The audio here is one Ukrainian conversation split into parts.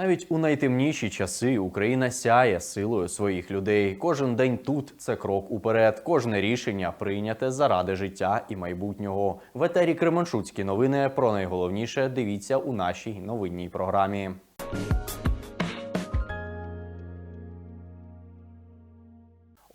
Навіть у найтемніші часи Україна сяє силою своїх людей. Кожен день тут це крок уперед. Кожне рішення прийняте заради життя і майбутнього. В етері Кременчуцькі новини про найголовніше дивіться у нашій новинній програмі.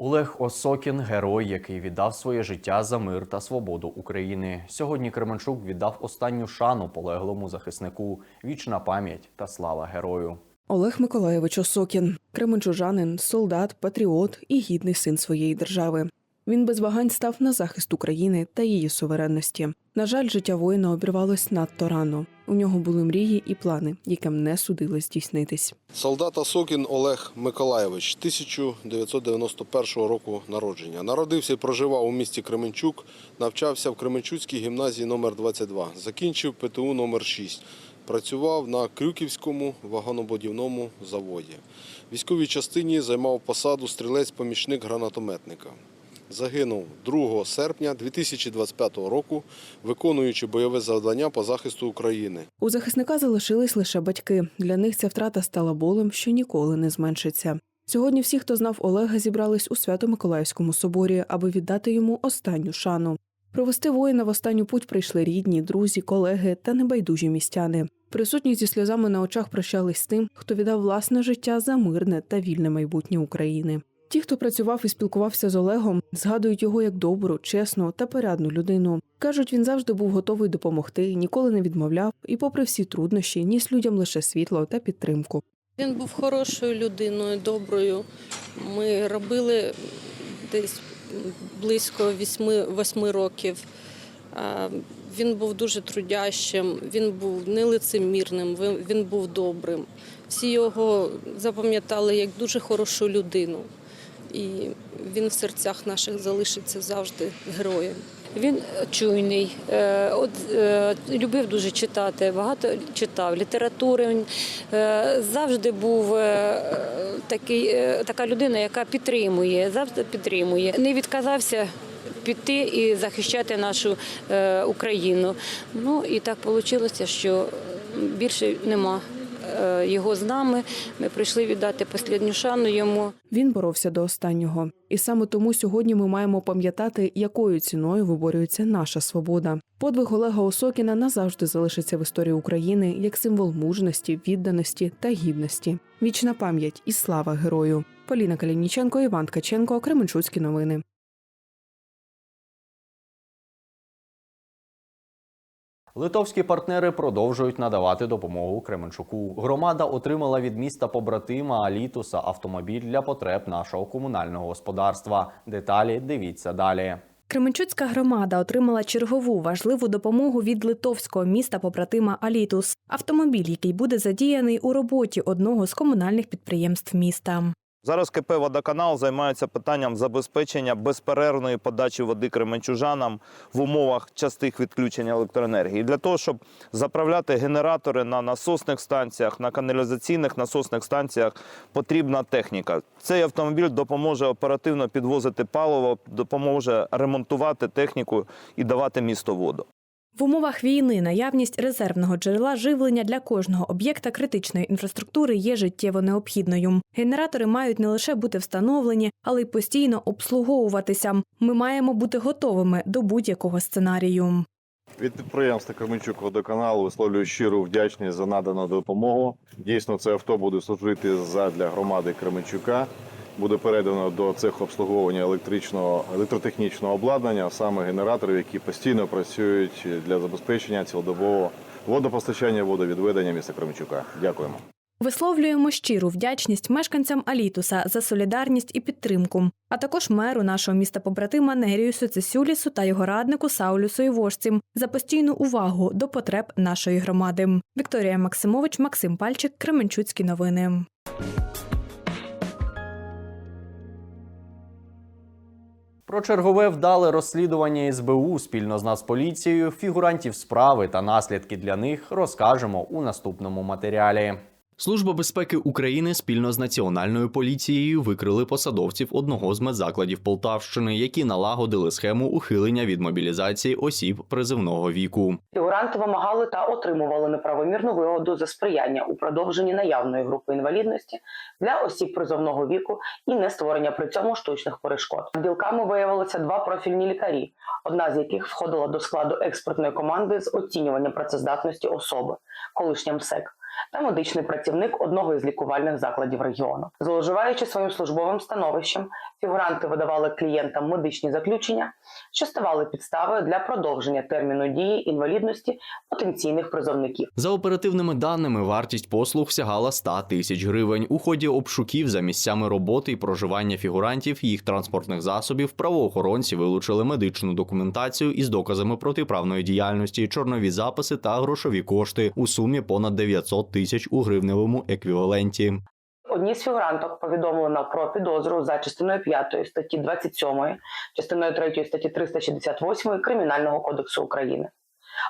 Олег Осокін герой, який віддав своє життя за мир та свободу України. Сьогодні Кременчук віддав останню шану полеглому захиснику. Вічна пам'ять та слава герою. Олег Миколаєвич Осокін, кременчужанин, солдат, патріот і гідний син своєї держави. Він без вагань став на захист України та її суверенності. На жаль, життя воїна обірвалось надто рано. У нього були мрії і плани, яким не судили здійснитись. Солдат Асокін Олег Миколаєвич, 1991 року народження. Народився і проживав у місті Кременчук, навчався в Кременчуцькій гімназії номер 22 Закінчив ПТУ номер 6 Працював на Крюківському вагонобудівному заводі. В військовій частині займав посаду стрілець-помічник гранатометника. Загинув 2 серпня 2025 року, виконуючи бойове завдання по захисту України. У захисника залишились лише батьки. Для них ця втрата стала болем, що ніколи не зменшиться. Сьогодні всі, хто знав Олега, зібрались у Свято-Миколаївському соборі, аби віддати йому останню шану. Провести воїна в останню путь прийшли рідні, друзі, колеги та небайдужі містяни. Присутні зі сльозами на очах прощались з тим, хто віддав власне життя за мирне та вільне майбутнє України. Ті, хто працював і спілкувався з Олегом, згадують його як добру, чесну та порядну людину. кажуть, він завжди був готовий допомогти, ніколи не відмовляв, і, попри всі труднощі, ніс людям лише світло та підтримку. Він був хорошою людиною, доброю. Ми робили десь близько восьми, восьми років. Він був дуже трудящим, він був нелицемірним, він був добрим. Всі його запам'ятали як дуже хорошу людину. І він в серцях наших залишиться завжди героєм. Він чуйний, е, от, е, любив дуже читати, багато читав літератури. Він е, завжди був такий, така людина, яка підтримує, завжди підтримує. Не відказався піти і захищати нашу Україну. Ну і так вийшло, що більше нема його з нами. Ми прийшли віддати останню шану йому. Він боровся до останнього, і саме тому сьогодні ми маємо пам'ятати, якою ціною виборюється наша свобода. Подвиг Олега Осокіна назавжди залишиться в історії України як символ мужності, відданості та гідності. Вічна пам'ять і слава герою. Поліна Калініченко, Іван Ткаченко, Кременчуцькі новини. Литовські партнери продовжують надавати допомогу Кременчуку. Громада отримала від міста побратима Алітуса автомобіль для потреб нашого комунального господарства. Деталі дивіться далі. Кременчуцька громада отримала чергову важливу допомогу від литовського міста побратима Алітус. Автомобіль, який буде задіяний у роботі одного з комунальних підприємств міста. Зараз КП «Водоканал» займається питанням забезпечення безперервної подачі води кременчужанам в умовах частих відключень електроенергії. Для того, щоб заправляти генератори на насосних станціях, на каналізаційних насосних станціях, потрібна техніка. Цей автомобіль допоможе оперативно підвозити паливо, допоможе ремонтувати техніку і давати місту воду. В умовах війни наявність резервного джерела живлення для кожного об'єкта критичної інфраструктури є життєво необхідною. Генератори мають не лише бути встановлені, але й постійно обслуговуватися. Ми маємо бути готовими до будь-якого сценарію. Від підприємства Кременчук водоканалу висловлюю щиру вдячність за надану допомогу. Дійсно, це авто буде служити задля громади Кременчука. Буде передано до цеху обслуговування електричного електротехнічного обладнання, саме генераторів, які постійно працюють для забезпечення цілодобового водопостачання, водовідведення міста Кременчука. Дякуємо. Висловлюємо щиру вдячність мешканцям Алітуса за солідарність і підтримку, а також меру нашого міста побратима Неріусу Цесюлісу та його раднику Саулюсу Івошцім за постійну увагу до потреб нашої громади. Вікторія Максимович, Максим Пальчик, Кременчуцькі новини. Про чергове вдале розслідування СБУ спільно з Нацполіцією, фігурантів справи та наслідки для них розкажемо у наступному матеріалі. Служба безпеки України спільно з національною поліцією викрили посадовців одного з медзакладів Полтавщини, які налагодили схему ухилення від мобілізації осіб призивного віку. Фігуранти вимагали та отримували неправомірну вигоду за сприяння у продовженні наявної групи інвалідності для осіб призовного віку і не створення при цьому штучних перешкод. Ділками виявилися два профільні лікарі, одна з яких входила до складу експертної команди з оцінювання працездатності особи, колишня МСЕК, та медичний працівник одного із лікувальних закладів регіону. Зловживаючи своїм службовим становищем, фігуранти видавали клієнтам медичні заключення, що ставали підставою для продовження терміну дії інвалідності потенційних призовників. За оперативними даними, вартість послуг сягала 100 тисяч гривень. У ході обшуків за місцями роботи і проживання фігурантів їх транспортних засобів правоохоронці вилучили медичну документацію із доказами протиправної діяльності, чорнові записи та грошові кошти у сумі понад 900 тисяч у гривневому еквіваленті. Одній з фігуранток повідомлено про підозру за частиною 5 статті 27, частиною 3 статті 368 Кримінального кодексу України.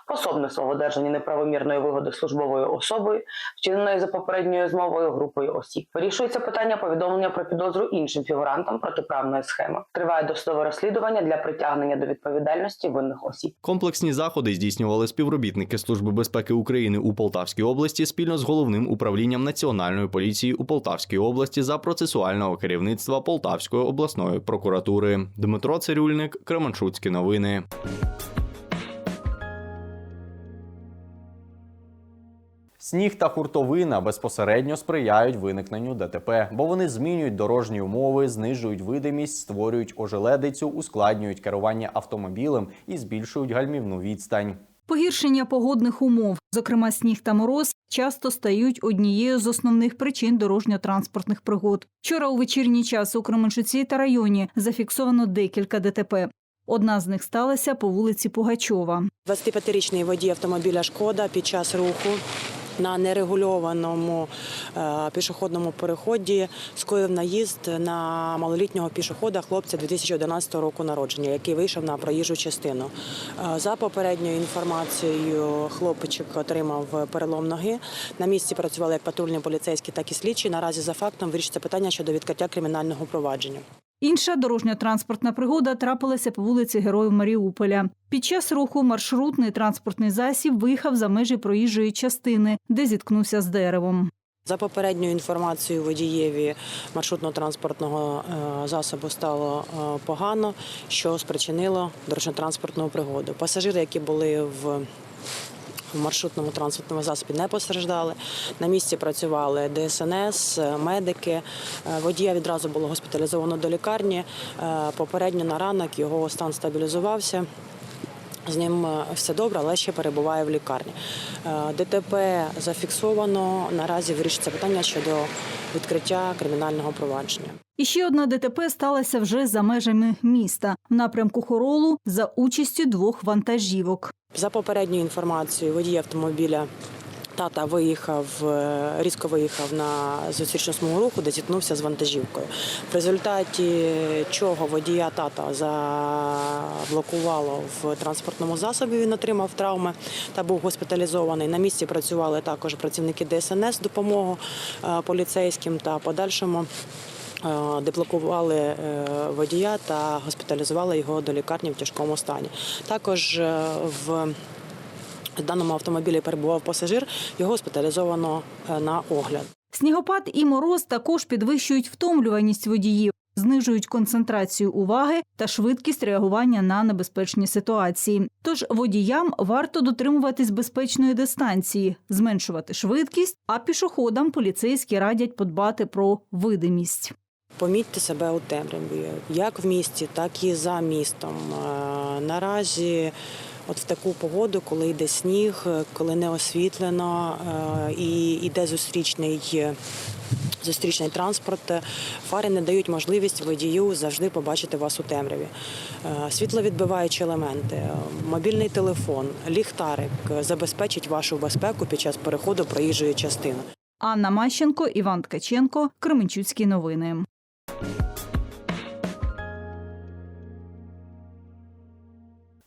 Пособництво в одержанні неправомірної вигоди службовою особою, вчиненої за попередньою змовою групою осіб. Вирішується питання повідомлення про підозру іншим фігурантам протиправної схеми. Триває досудове розслідування для притягнення до відповідальності винних осіб. Комплексні заходи здійснювали співробітники Служби безпеки України у Полтавській області спільно з головним управлінням Національної поліції у Полтавській області за процесуального керівництва Полтавської обласної прокуратури. Дмитро Цирюльник, Кременчуцькі новини. Сніг та хуртовина безпосередньо сприяють виникненню ДТП, бо вони змінюють дорожні умови, знижують видимість, створюють ожеледицю, ускладнюють керування автомобілем і збільшують гальмівну відстань. Погіршення погодних умов, зокрема сніг та мороз, часто стають однією з основних причин дорожньо-транспортних пригод. Вчора у вечірній час у Кременчуці та районі зафіксовано декілька ДТП. Одна з них сталася по вулиці Пугачова. 25-річний водій автомобіля Шкода під час руху на нерегульованому е, пішохідному переході скоїв наїзд на малолітнього пішохода хлопця 2011 року народження, який вийшов на проїжджу частину. Е, за попередньою інформацією, хлопчик отримав перелом ноги. На місці працювали як патрульні поліцейські, так і слідчі. Наразі за фактом вирішиться питання щодо відкриття кримінального провадження. Інша дорожньо-транспортна пригода трапилася по вулиці Героїв Маріуполя. Під час руху маршрутний транспортний засіб виїхав за межі проїжджої частини, де зіткнувся з деревом. За попередньою інформацією водієві маршрутно-транспортного е, засобу стало е, погано, що спричинило дорожньо-транспортну пригоду. Пасажири, які були в в маршрутному транспортному засобі не постраждали. На місці працювали ДСНС, медики. Е, Водія відразу було госпіталізовано до лікарні. Е, Попередньо на ранок його стан стабілізувався. З ним е, все добре, але ще перебуває в лікарні. Е, ДТП зафіксовано. Наразі вирішиться питання щодо відкриття кримінального провадження. І ще одна ДТП сталася вже за межами міста в напрямку Хоролу за участю двох вантажівок. За попередньою інформацією, водій автомобіля тата виїхав, е, різко виїхав на зустрічну смугу руху, де зіткнувся з вантажівкою. В результаті чого водія тата заблокувало в транспортному засобі. Він отримав травми та був госпіталізований. На місці працювали також працівники ДСНС допомогу е, поліцейським та подальшому. е, Деблокували е, водія та госпіталізували його до лікарні в тяжкому стані. Також е, в в даному автомобілі перебував пасажир, його госпіталізовано е, на огляд. Снігопад і мороз також підвищують втомлюваність водіїв, знижують концентрацію уваги та швидкість реагування на небезпечні ситуації. Тож водіям варто дотримуватись безпечної дистанції, зменшувати швидкість, а пішоходам поліцейські радять подбати про видимість. Помітьте себе у темряві, як в місті, так і за містом. Е, Наразі, от в таку погоду, коли йде сніг, е, коли не освітлено е, і йде зустрічний. Зустрічний транспорт, е, фари не дають можливість водію завжди побачити вас у темряві. Е, Світловідбиваючі елементи, е, мобільний телефон, ліхтарик е, забезпечить вашу безпеку під час переходу проїжджої частини. Анна Мащенко, Іван Ткаченко, Кременчуцькі новини.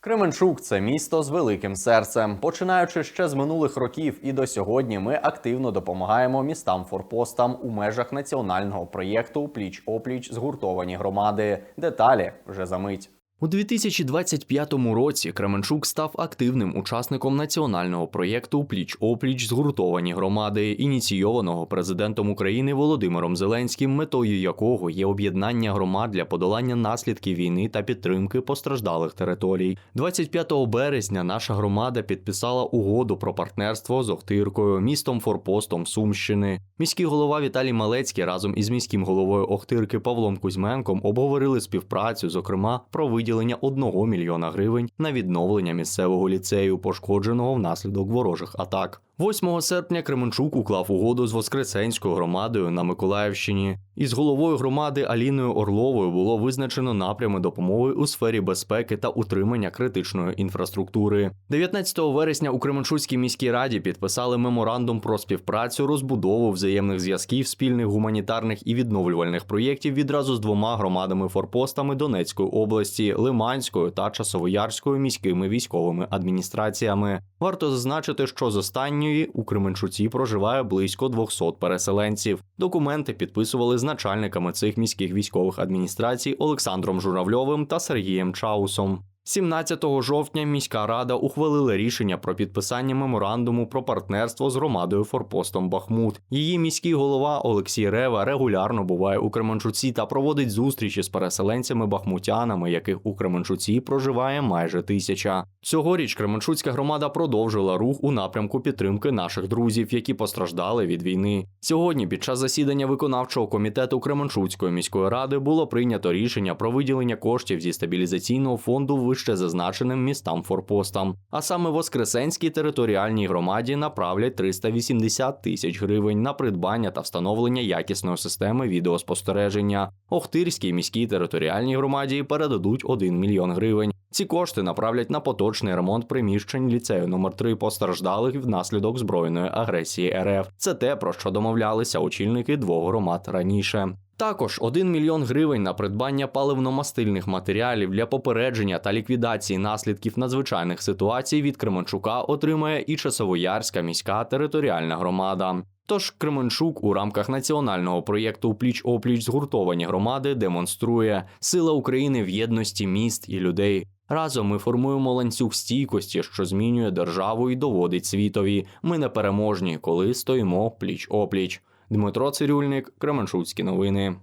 Кременчук це місто з великим серцем. Починаючи ще з минулих років і до сьогодні, ми активно допомагаємо містам форпостам у межах національного проєкту Пліч опліч згуртовані громади. Деталі вже за мить. У 2025 році Кременчук став активним учасником національного проєкту Пліч опліч згуртовані громади, ініційованого президентом України Володимиром Зеленським, метою якого є об'єднання громад для подолання наслідків війни та підтримки постраждалих територій. 25 березня наша громада підписала угоду про партнерство з Охтиркою, містом Форпостом Сумщини. Міський голова Віталій Малецький разом із міським головою Охтирки Павлом Кузьменком обговорили співпрацю, зокрема про виділення 1 мільйона гривень на відновлення місцевого ліцею, пошкодженого внаслідок ворожих атак. 8 серпня Кременчук уклав угоду з Воскресенською громадою на Миколаївщині. Із головою громади Аліною Орловою було визначено напрями допомоги у сфері безпеки та утримання критичної інфраструктури. 19 вересня у Кременчуцькій міській раді підписали меморандум про співпрацю, розбудову взаємних зв'язків, спільних гуманітарних і відновлювальних проєктів відразу з двома громадами-форпостами Донецької області, Лиманською та Часовоярською міськими військовими адміністраціями. Варто зазначити, що з останньої у Кременчуці проживає близько 200 переселенців. Документи підписували з начальниками цих міських військових адміністрацій Олександром Журавльовим та Сергієм Чаусом. 17 жовтня міська рада ухвалила рішення про підписання меморандуму про партнерство з громадою Форпостом Бахмут. Її міський голова Олексій Рева регулярно буває у Кременчуці та проводить зустрічі з переселенцями бахмутянами, яких у Кременчуці проживає майже тисяча. Цьогоріч Кременчуцька громада продовжила рух у напрямку підтримки наших друзів, які постраждали від війни. Сьогодні, під час засідання виконавчого комітету Кременчуцької міської ради, було прийнято рішення про виділення коштів зі стабілізаційного фонду вище зазначеним містам форпостам. А саме Воскресенській територіальній громаді направлять 380 тисяч гривень на придбання та встановлення якісної системи відеоспостереження. Охтирській міській територіальній громаді передадуть 1 мільйон гривень. Ці кошти направлять на поточний ремонт приміщень ліцею номер 3 постраждалих внаслідок збройної агресії РФ. Це те, про що домовлялися очільники двох громад раніше. Також 1 мільйон гривень на придбання паливно-мастильних матеріалів для попередження та ліквідації наслідків надзвичайних ситуацій від Кременчука отримає і Часовоярська міська територіальна громада. Тож Кременчук у рамках національного проєкту Пліч опліч згуртовані громади демонструє сила України в єдності міст і людей. Разом ми формуємо ланцюг стійкості, що змінює державу і доводить світові. Ми непереможні, коли стоїмо пліч опліч. Дмитро Цирюльник, Кременчуцькі новини.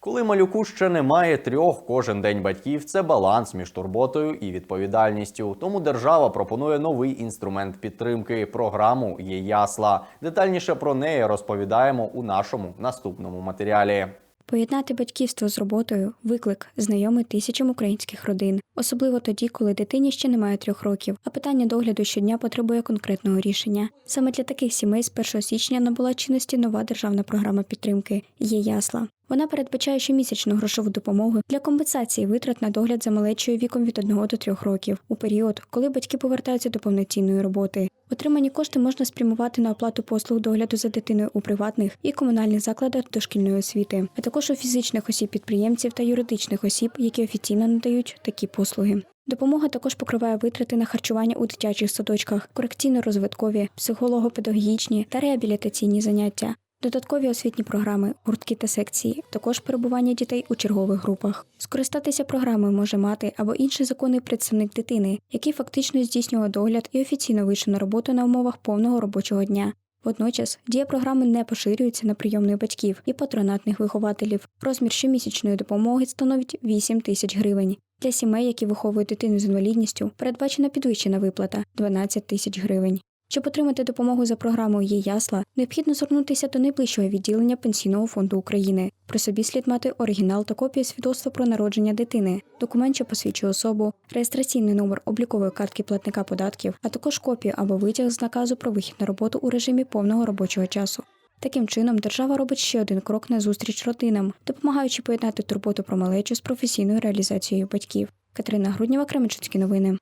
Коли малюку ще немає трьох, кожен день батьків це баланс між турботою і відповідальністю. Тому держава пропонує новий інструмент підтримки програму є ясла. Детальніше про неї розповідаємо у нашому наступному матеріалі. Поєднати батьківство з роботою виклик знайомий тисячам українських родин, особливо тоді, коли дитині ще немає трьох років, а питання догляду щодня потребує конкретного рішення. Саме для таких сімей з 1 січня набула чинності нова державна програма підтримки є ясла. Вона передбачає щомісячну грошову допомогу для компенсації витрат на догляд за малечою віком від 1 до 3 років у період, коли батьки повертаються до повноцінної роботи. Отримані кошти можна спрямувати на оплату послуг догляду за дитиною у приватних і комунальних закладах дошкільної освіти, а також у фізичних осіб підприємців та юридичних осіб, які офіційно надають такі послуги. Допомога також покриває витрати на харчування у дитячих садочках, корекційно-розвиткові, психолого-педагогічні та реабілітаційні заняття. Додаткові освітні програми, гуртки та секції, також перебування дітей у чергових групах. Скористатися програмою може мати або інший законний представник дитини, який фактично здійснює догляд і офіційно вийшов на роботу на умовах повного робочого дня. Водночас дія програми не поширюється на прийомних батьків і патронатних вихователів. Розмір щомісячної допомоги становить 8 тисяч гривень. Для сімей, які виховують дитину з інвалідністю, передбачена підвищена виплата 12 тисяч гривень. Щоб отримати допомогу за програмою «Є ясла», необхідно звернутися до найближчого відділення Пенсійного фонду України. При собі слід мати оригінал та копію свідоцтва про народження дитини, документ, що посвідчує особу, реєстраційний номер облікової картки платника податків, а також копію або витяг з наказу про вихід на роботу у режимі повного робочого часу. Таким чином, держава робить ще один крок на зустріч родинам, допомагаючи поєднати турботу про малечу з професійною реалізацією батьків. Катерина Груднєва, Кременчуцькі новини.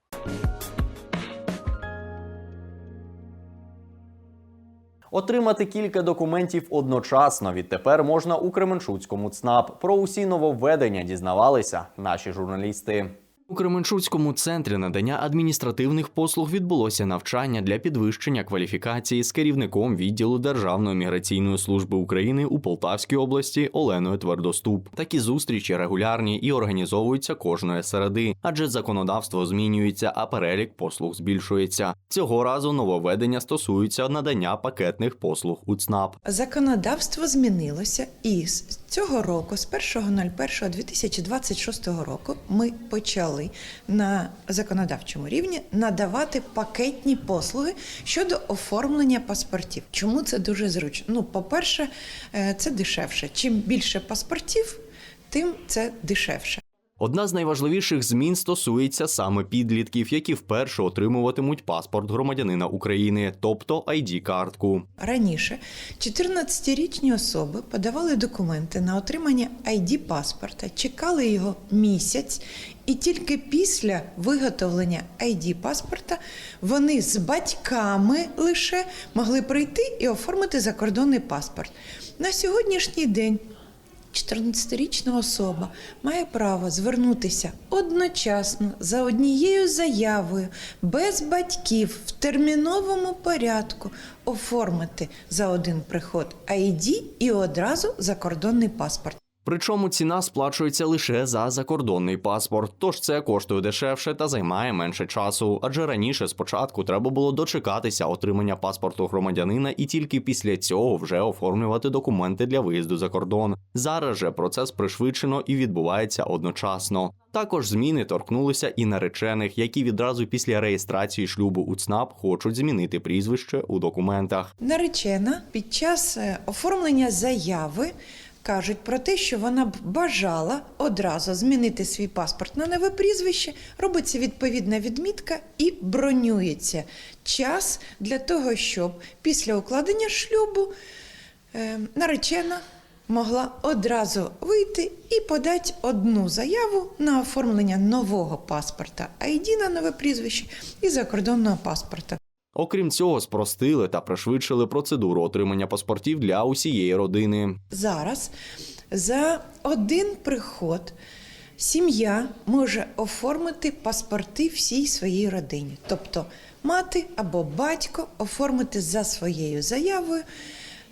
Отримати кілька документів одночасно відтепер можна у Кременчуцькому ЦНАП. Про усі нововведення дізнавалися наші журналісти. У Кременчуцькому центрі надання адміністративних послуг відбулося навчання для підвищення кваліфікації з керівником відділу Державної міграційної служби України у Полтавській області Оленою Твердоступ. Такі зустрічі регулярні і організовуються кожної середи, адже законодавство змінюється, а перелік послуг збільшується. Цього разу нововведення стосуються надання пакетних послуг у ЦНАП. Законодавство змінилося, і цього року, з 1.01.2026 року, ми почали на законодавчому рівні надавати пакетні послуги щодо оформлення паспортів. Чому це дуже зручно? Ну, по-перше, е, це дешевше. Чим більше паспортів, тим це дешевше. Одна з найважливіших змін стосується саме підлітків, які вперше отримуватимуть паспорт громадянина України, тобто id картку Раніше 14-річні особи подавали документи на отримання id паспорта, чекали його місяць, і тільки після виготовлення id паспорта вони з батьками лише могли прийти і оформити закордонний паспорт. На сьогоднішній день 14-річна особа має право звернутися одночасно за однією заявою без батьків в терміновому порядку оформити за один приход ID і одразу закордонний паспорт. Причому ціна сплачується лише за закордонний паспорт, тож це коштує дешевше та займає менше часу. Адже раніше спочатку треба було дочекатися отримання паспорту громадянина і тільки після цього вже оформлювати документи для виїзду за кордон. Зараз же процес пришвидшено і відбувається одночасно. Також зміни торкнулися і наречених, які відразу після реєстрації шлюбу у ЦНАП хочуть змінити прізвище у документах. Наречена під час е, оформлення заяви кажуть про те, що вона б бажала одразу змінити свій паспорт на нове прізвище, робиться відповідна відмітка і бронюється час для того, щоб після укладення шлюбу е, наречена могла одразу вийти і подати одну заяву на оформлення нового паспорта, ID на нове прізвище і закордонного паспорта. Окрім цього, спростили та пришвидшили процедуру отримання паспортів для усієї родини. Зараз за один приход сім'я може оформити паспорти всій своїй родині. Тобто мати або батько оформити за своєю заявою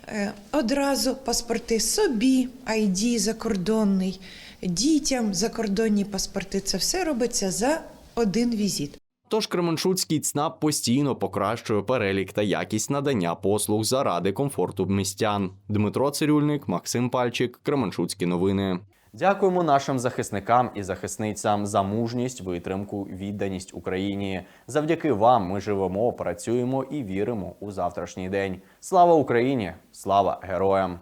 е, одразу паспорти собі, ID закордонний, дітям закордонні паспорти. Це все робиться за один візит. Тож Кременчуцький ЦНАП постійно покращує перелік та якість надання послуг заради комфорту містян. Дмитро Цирюльник, Максим Пальчик, Кременчуцькі новини. Дякуємо нашим захисникам і захисницям за мужність, витримку, відданість Україні. Завдяки вам ми живемо, працюємо і віримо у завтрашній день. Слава Україні! Слава героям!